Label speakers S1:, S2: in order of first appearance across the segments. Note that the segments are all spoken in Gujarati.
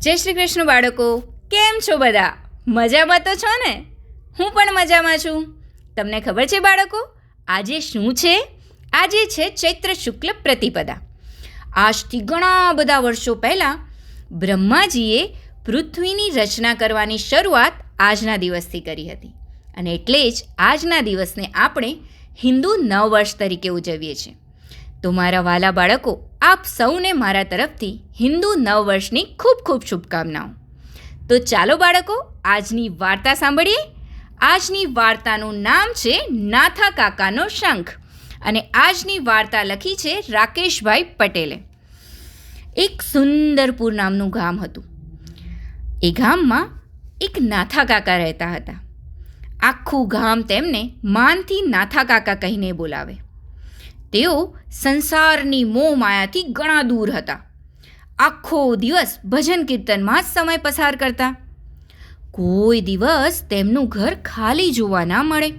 S1: જય શ્રી કૃષ્ણ બાળકો. કેમ છો બધા? મજામાં તો છો ને? હું પણ મજામાં છું. તમને ખબર છે બાળકો, આજે શું છે? આજે છે ચૈત્ર શુક્લ પ્રતિપદા. આજથી ઘણા બધા વર્ષો પહેલાં બ્રહ્માજીએ પૃથ્વીની રચના કરવાની શરૂઆત આજના દિવસથી કરી હતી. અને એટલે જ આજના દિવસને આપણે હિન્દુ નવ વર્ષ તરીકે ઉજવીએ છીએ. તો મારા વાલા બાળકો આપ સૌને મારા તરફથી હિન્દુ નવવર્ષની ખૂબ ખૂબ શુભકામનાઓ. તો ચાલો બાળકો, આજની વાર્તા સાંભળીએ. આજની વાર્તાનું નામ છે નાથા કાકાનો શંખ અને આજની વાર્તા લખી છે રાકેશભાઈ પટેલે. એક સુંદરપુર નામનું ગામ હતું. એ ગામમાં એક નાથા કાકા રહેતા હતા. આખું ગામ તેમને માનથી નાથા કાકા કહીને બોલાવે. તેઓ સંસારની મોહ માયાથી ઘણા દૂર હતા. આખો દિવસ ભજન કીર્તનમાં જ સમય પસાર કરતા. કોઈ દિવસ તેમનું ઘર ખાલી જોવા ના મળે.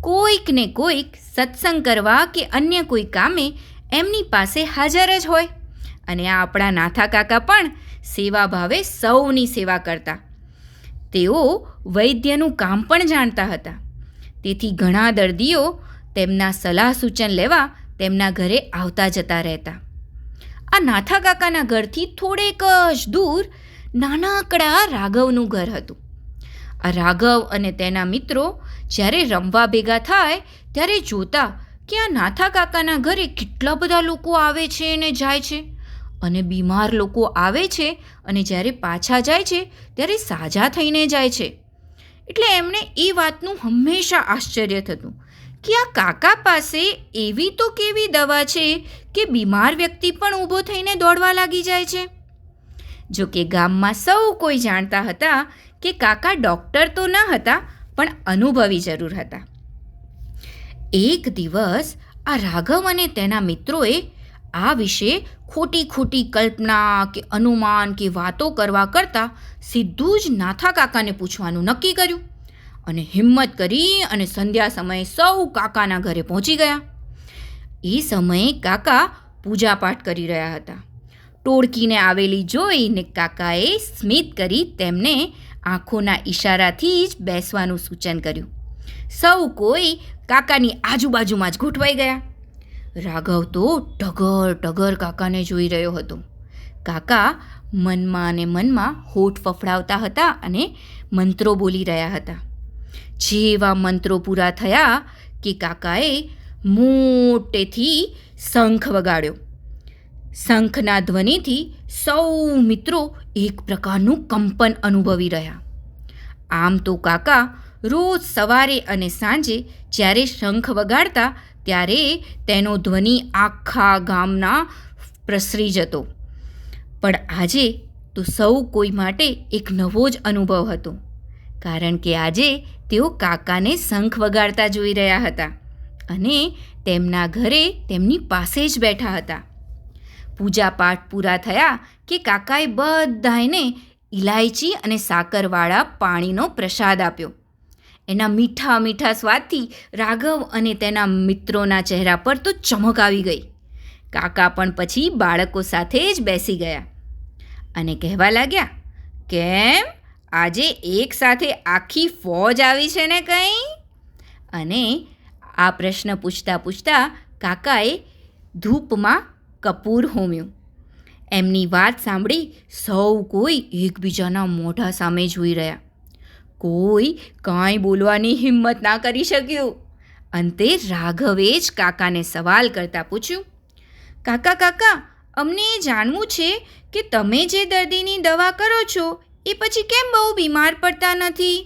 S1: કોઈક ને કોઈક સત્સંગ કરવા કે અન્ય કોઈ કામે એમની પાસે હાજર જ હોય અને આ આપણા નાથા કાકા પણ સેવા ભાવે સૌની સેવા કરતા. તેઓ વૈદ્યનું કામ પણ જાણતા હતા. તેથી ઘણા દર્દીઓ તેમના સલાહ સૂચન લેવા તેમના ઘરે આવતા જતા રહેતા. આ નાથા કાકાના ઘરથી થોડેક જ દૂર નાનકડા રાઘવનું ઘર હતું. આ રાઘવ અને તેના મિત્રો જ્યારે રમવા ભેગા થાય ત્યારે જોતા કે આ નાથા કાકાના ઘરે કેટલા બધા લોકો આવે છે અને જાય છે અને બીમાર લોકો આવે છે અને જ્યારે પાછા જાય છે ત્યારે સાજા થઈને જાય છે. એટલે એમણે એ વાતનું હંમેશા આશ્ચર્ય થતું. કે આ કાકા પાસે એવી તો કેવી દવા છે કે બીમાર વ્યક્તિ પણ ઊભો થઈને દોડવા લાગી જાય છે? જો કે ગામમાં સૌ કોઈ જાણતા હતા કે કાકા ડૉક્ટર તો ન હતા, પણ અનુભવી જરૂર હતા. એક દિવસ આ રાઘવ અને તેના મિત્રોએ આ વિશે ખોટી ખોટી કલ્પના કે અનુમાન કે વાતો કરવા કરતાં સીધું જ નાથા કાકાને પૂછવાનું નક્કી કર્યું. અને હિંમત કરી અને સંધ્યા સમયે સૌ કાકાના ઘરે પહોંચી ગયા. એ સમયે કાકા પૂજાપાઠ કરી રહ્યા હતા. ટોળકીને આવેલી જોઈને કાકાએ સ્મિત કરી તેમને આંખોના ઈશારાથી જ બેસવાનું સૂચન કર્યું. સૌ કોઈ કાકાની આજુબાજુમાં જ ગોઠવાઈ ગયા. રાઘવ તો ટગર ટગર કાકાને જોઈ રહ્યો હતો. કાકા મનમાં અને મનમાં હોઠ ફફડાવતા હતા અને મંત્રો બોલી રહ્યા હતા. જેવા મંત્રો પૂરા થયા કે કાકાએ મોટેથી શંખ વગાડ્યો. શંખના ધ્વનિથી સૌ મિત્રો એક પ્રકારનું કંપન અનુભવી રહ્યા. આમ તો કાકા રોજ સવારે અને સાંજે જ્યારે શંખ વગાડતા ત્યારે તેનો ધ્વનિ આખા ગામના પ્રસરી જતો. પણ આજે તો સૌ કોઈ માટે એક નવો જ અનુભવ હતો. કારણ કે આજે તેઓ કાકાને શંખ વગાડતા જોઈ રહ્યા હતા અને તેમના ઘરે તેમની પાસે જ બેઠા હતા. પૂજાપાઠ પૂરા થયા કે કાકાએ બધાને ઇલાયચી અને સાકરવાળા પાણીનો પ્રસાદ આપ્યો. એના મીઠા મીઠા સ્વાદથી રાઘવ અને તેના મિત્રોના ચહેરા પર તો ચમક આવી ગઈ. કાકા પણ પછી બાળકો સાથે જ બેસી ગયા અને કહેવા લાગ્યા, કેમ? આજે એક સાથે આખી ફોજ આવી છે ને કંઈ? અને આ પ્રશ્ન પૂછતા પૂછતા કાકાએ ધૂપમાં કપૂર હોમ્યું. એમની વાત સાંભળી સૌ કોઈ એકબીજાના મોઢા સામે જોઈ રહ્યા. કોઈ કાંઈ બોલવાની હિંમત ના કરી શક્યું. અંતે રાઘવે જ કાકાને સવાલ કરતા પૂછ્યું, કાકા કાકા, અમને એ જાણવું છે કે તમે જે દર્દીની દવા કરો છો એ પછી કેમ બહુ બીમાર પડતા નથી?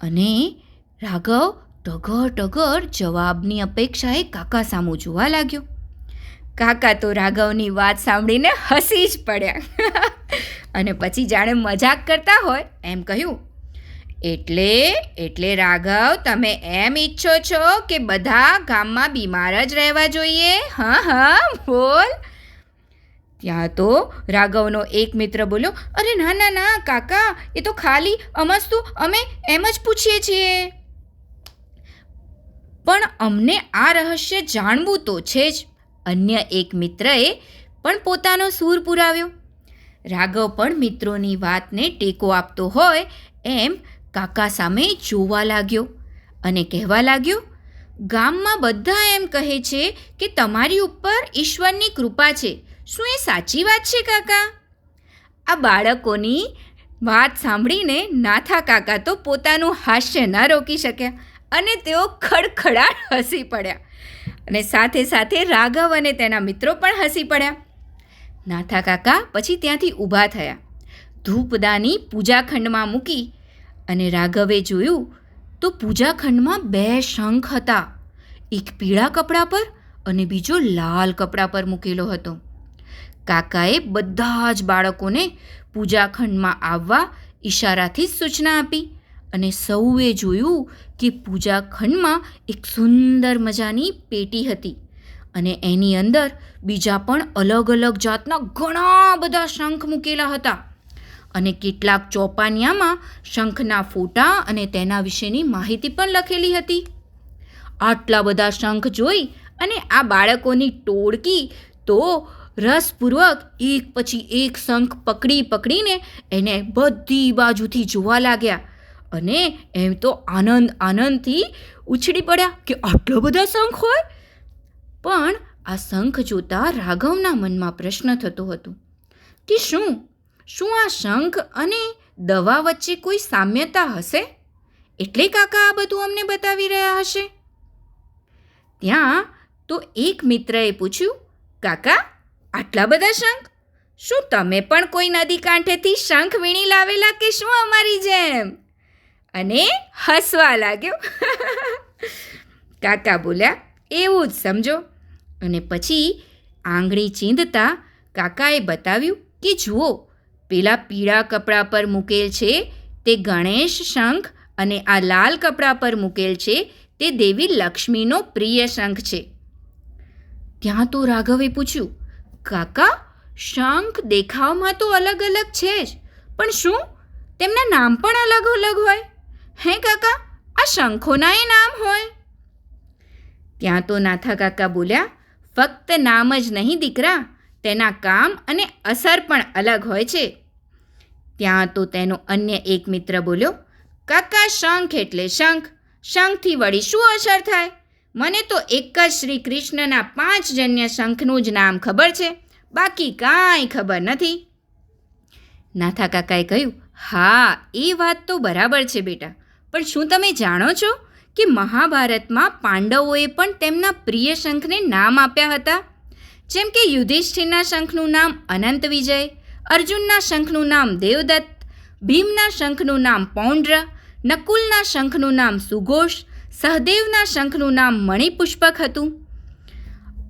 S1: અને રાઘવ ટગર ટગર જવાબની અપેક્ષાએ કાકા સામું જોવા લાગ્યો. કાકા તો રાઘવની વાત સાંભળીને હસી જ પડ્યા. અને પછી જાણે મજાક કરતા હોય એમ કહ્યું, એટલે એટલે રાઘવ, તમે એમ ઈચ્છો છો કે બધા ગામમાં બીમાર જ રહેવા જોઈએ? હા હા, બોલ. ત્યાં તો રાઘવનો એક મિત્ર બોલ્યો, અરે ના ના ના, કાકા, એ તો ખાલી અમસ્તુ, અમે એમ જ પૂછીએ છીએ. પણ અમને આ રહસ્ય જાણવું તો છે જ. અન્ય એક મિત્રએ પણ પોતાનો સૂર પુરાવ્યો. રાઘવ પણ મિત્રોની વાતને ટેકો આપતો હોય એમ કાકા સામે જોવા લાગ્યો અને કહેવા લાગ્યો, ગામમાં બધા એમ કહે છે કે તમારી ઉપર ઈશ્વરની કૃપા છે. શું એ સાચી વાત છે, કાકા? આ બાળકોની વાત સાંભળીને નાથા કાકા તો પોતાનું હાસ્ય ન રોકી શક્યા અને તેઓ ખડખડાટ હસી પડ્યા. અને સાથે સાથે રાઘવ અને તેના મિત્રો પણ હસી પડ્યા. નાથા કાકા પછી ત્યાંથી ઊભા થયા. ધૂપદાની પૂજાખંડમાં મૂકી અને રાઘવે જોયું તો પૂજાખંડમાં બે શંખ હતા. એક પીળા કપડા પર અને બીજો લાલ કપડા પર મૂકેલો હતો. કાકાએ બધા જ બાળકોને પૂજાખંડમાં આવવા ઈશારાથી સૂચના આપી અને સૌએ જોયું કે પૂજાખંડમાં એક સુંદર મજાની પેટી હતી અને એની અંદર બીજા પણ અલગ અલગ જાતના ઘણા બધા શંખ મૂકેલા હતા અને કેટલાક ચોપાનિયામાં શંખના ફોટા અને તેના વિશેની માહિતી પણ લખેલી હતી. આટલા બધા શંખ જોઈ અને આ બાળકોની ટોળકી તો રસપૂર્વક એક પછી એક શંખ પકડી પકડીને એને બધી બાજુથી જોવા લાગ્યા. અને એમ તો આનંદ આનંદથી ઉછળી પડ્યા કે આટલા બધા શંખ હોય? પણ આ શંખ જોતા રાઘવના મનમાં પ્રશ્ન થતો હતો કે શું? શું આ શંખ અને દવા વચ્ચે કોઈ સામ્યતા હશે? એટલે કાકા આ બધું અમને બતાવી રહ્યા હશે? ત્યાં તો એક મિત્રએ પૂછ્યું, કાકા આટલા બધા શંખ? શું તમે પણ કોઈ નદી કાંઠેથી શંખ વીણી લાવેલા કે શું અમારી જેમ? અને હસવા લાગ્યો? કાકા બોલ્યા, એવું જ સમજો. અને પછી આંગળી ચીંધતા કાકાએ બતાવ્યું કે, જુઓ, પેલા પીળા કપડા પર મૂકેલ છે તે ગણેશ શંખ અને આ લાલ કપડા પર મૂકેલ છે તે દેવી લક્ષ્મીનો પ્રિય શંખ છે. ત્યાં તો રાઘવે પૂછ્યું કાકા, શંખ દેખાવમાં તો અલગ અલગ છે જ. પણ શું? તેમના નામ પણ અલગ અલગ હોય. હે કાકા, આ શંખોના એ નામ હોય. ત્યાં તો નાથા કાકા બોલ્યા, ફક્ત નામ જ નહીં દીકરા, તેના કામ અને અસર પણ અલગ હોય છે. ત્યાં તો તેનો અન્ય એક મિત્ર બોલ્યો, કાકા, શંખ એટલે શંખ. શંખથી વળી શું અસર થાય? મને તો એક જ શ્રી કૃષ્ણના પાંચ જન્ય શંખનું જ નામ ખબર છે. બાકી કાંઈ ખબર નથી. નાથા કાકાએ કહ્યું, હા, એ વાત તો બરાબર છે બેટા. પણ શું તમે જાણો છો કે મહાભારતમાં પાંડવોએ પણ તેમના પ્રિય શંખને નામ આપ્યા હતા? જેમ કે યુધિષ્ઠિરના શંખનું નામ અનંત વિજય, અર્જુનના શંખનું નામ દેવદત્ત, ભીમના શંખનું નામ પૌંડ્ર, નકુલના શંખનું નામ સુઘોષ સહદેવના શંખનું નામ મણિપુષ્પક હતું.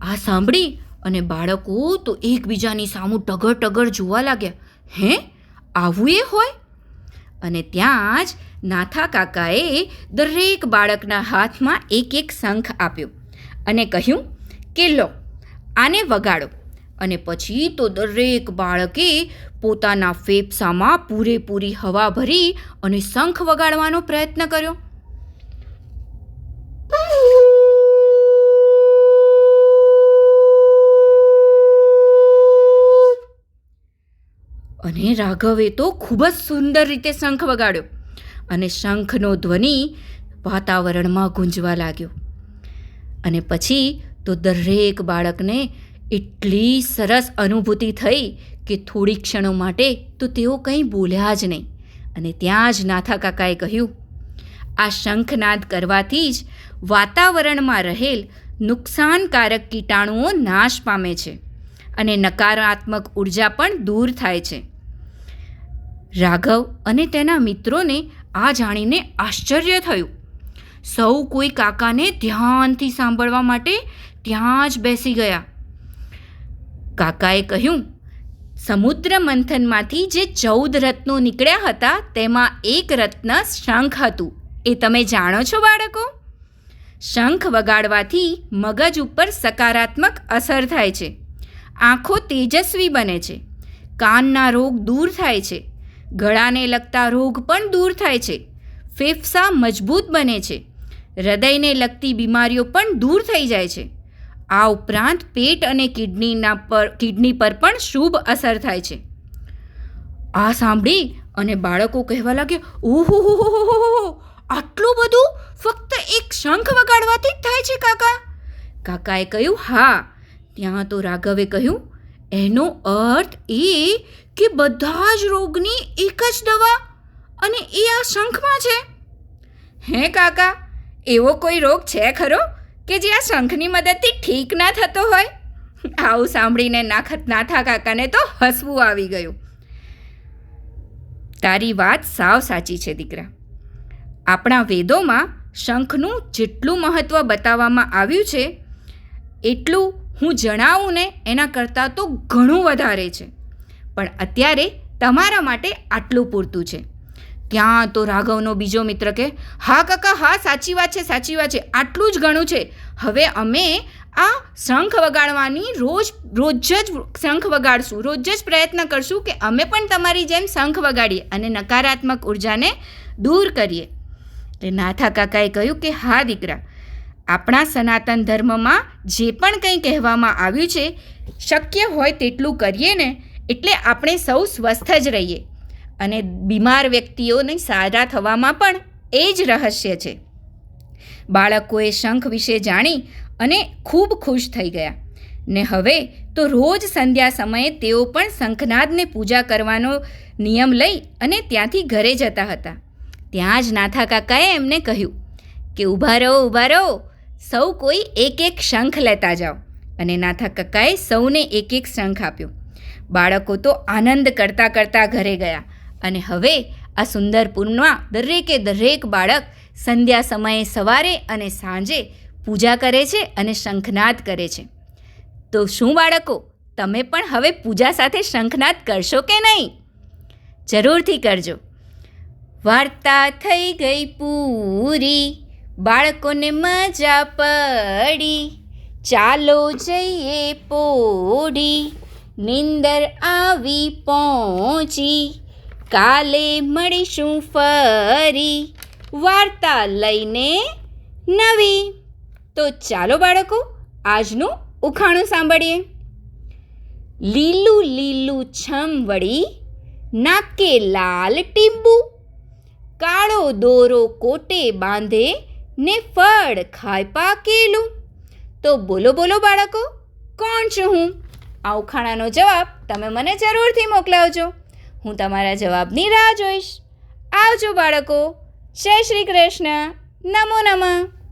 S1: આ સાંભળી અને બાળકો તો એકબીજાની સામું ટગર ટગર જોવા લાગ્યા. હે? આવું એ હોય? અને ત્યાં જ નાથા કાકાએ દરેક બાળકના હાથમાં એક એક શંખ આપ્યો અને કહ્યું, કે લો, આને વગાડો. અને પછી તો દરેક બાળકે પોતાના ફેફસામાં પૂરેપૂરી હવા ભરી અને શંખ વગાડવાનો પ્રયત્ન કર્યો. અને રાઘવે તો ખૂબ જ સુંદર રીતે શંખ વગાડ્યો અને શંખનો ધ્વનિ વાતાવરણમાં ગુંજવા લાગ્યો. અને પછી તો દરેક બાળકને એટલી સરસ અનુભૂતિ થઈ કે થોડી ક્ષણો માટે તો તેઓ કંઈ બોલ્યા જ નહીં. અને ત્યાં જ નાથા કાકાએ કહ્યું, આ શંખનાદ કરવાથી જ વાતાવરણમાં રહેલ નુકસાનકારક કીટાણુઓ નાશ પામે છે અને નકારાત્મક ઊર્જા પણ દૂર થાય છે. રાઘવ અને તેના મિત્રોને આ જાણીને આશ્ચર્ય થયું. સૌ કોઈ કાકાને ધ્યાનથી સાંભળવા માટે ત્યાં જ બેસી ગયા. કાકાએ કહ્યું, સમુદ્ર મંથનમાંથી જે ચૌદ રત્નો નીકળ્યા હતા, તેમાં એક રત્ન શંખ હતું. એ તમે જાણો છો, બાળકો? શંખ વગાડવાથી મગજ ઉપર સકારાત્મક અસર થાય છે. આંખો તેજસ્વી બને છે. કાનના રોગ દૂર થાય છે. ગળાને લગતા રોગ પણ દૂર થાય છે. ફેફસા મજબૂત બને છે. હૃદયને લગતી બીમારીઓ પણ દૂર થઈ જાય છે. આ ઉપરાંત પેટ અને કિડનીના પર કિડની પર પણ શુભ અસર થાય છે. આ સાંભળી અને બાળકો કહેવા લાગે ઓહો હો હો આટલું બધું ફક્ત એક શંખ વગાડવાથી જ થાય છે, કાકા. કાકાએ કહ્યું, હા. ત્યાં તો રાઘવે કહ્યું, એનો અર્થ એ કે બધા જ રોગની એક જ દવા અને એ આ શંખમાં છે? હે કાકા, એવો કોઈ રોગ છે ખરો કે જે આ શંખની મદદથી ઠીક ના થતો હોય? આવું સાંભળીને નાખત નાથા કાકાને તો હસવું આવી ગયું. તારી વાત સાવ સાચી છે, દીકરા. આપણા વેદોમાં શંખનું જેટલું મહત્ત્વ બતાવવામાં આવ્યું છે, એટલું હું જણાવું ને એના કરતાં તો ઘણું વધારે છે. પણ અત્યારે તમારા માટે આટલું પૂરતું છે. ત્યાં તો રાઘવનો બીજો મિત્ર કે, હા કાકા, હા, સાચી વાત છે, સાચી વાત છે, આટલું જ ઘણું છે. હવે અમે આ શંખ વગાડવાની રોજ રોજ જ શંખ વગાડશું, રોજ જ પ્રયત્ન કરશું કે અમે પણ તમારી જેમ શંખ વગાડીએ અને નકારાત્મક ઉર્જાને દૂર કરીએ. એટલે નાથા કાકાએ કહ્યું કે, હા, દીકરા, આપણા સનાતન ધર્મમાં જે પણ કંઈ કહેવામાં આવ્યું છે, શક્ય હોય તેટલું કરીએ ને એટલે આપણે સૌ સ્વસ્થ જ રહીએ. અને બીમાર વ્યક્તિઓને સારા થવામાં પણ એ જ રહસ્ય છે. બાળકોએ શંખ વિશે જાણી અને ખૂબ ખુશ થઈ ગયા. ને હવે તો રોજ સંધ્યા સમયે તેઓ પણ શંખનાદને પૂજા કરવાનો નિયમ લઈ અને ત્યાંથી ઘરે જતા હતા. ત્યાં જ નાથા કાકાએ એમને કહ્યું કે ઊભા રહો ઊભા રહો. સૌ કોઈ એક એક શંખ લેતા જાઓ. અને નાથા કાકાએ સૌને એક એક શંખ આપ્યો. બાળકો તો આનંદ કરતાં કરતાં ઘરે ગયા. અને હવે આ સુંદર પૂર્ણમાં દરેકે દરેક બાળક સંધ્યા સમયે સવારે અને સાંજે પૂજા કરે છે અને શંખનાદ કરે છે. તો શું બાળકો, તમે પણ હવે પૂજા સાથે શંખનાદ કરશો કે નહીં? જરૂરથી કરજો. વાર્તા થઈ ગઈ પૂરી, બાળકોને મજા પડી. ચાલો જઈએ પોડી નિંદર આવી પહોંચી. કાલે મળીશું ફરી, વાર્તા લઈને નવી. તો ચાલો બાળકો, આજનું ઉખાણું સાંભળીએ. લીલું લીલું છમ વળી નાકે લાલ ટીંબુ, કાળો દોરો કોટે બાંધે ને ફળ ખાય પાકેલું. તો બોલો બોલો બાળકો, કોણ છું હું? આ ઉખાણાનો જવાબ તમે મને જરૂરથી મોકલાવજો. હું તમારા જવાબની રાહ જોઈશ. આવજો બાળકો. જય શ્રી કૃષ્ણ. નમો નમઃ.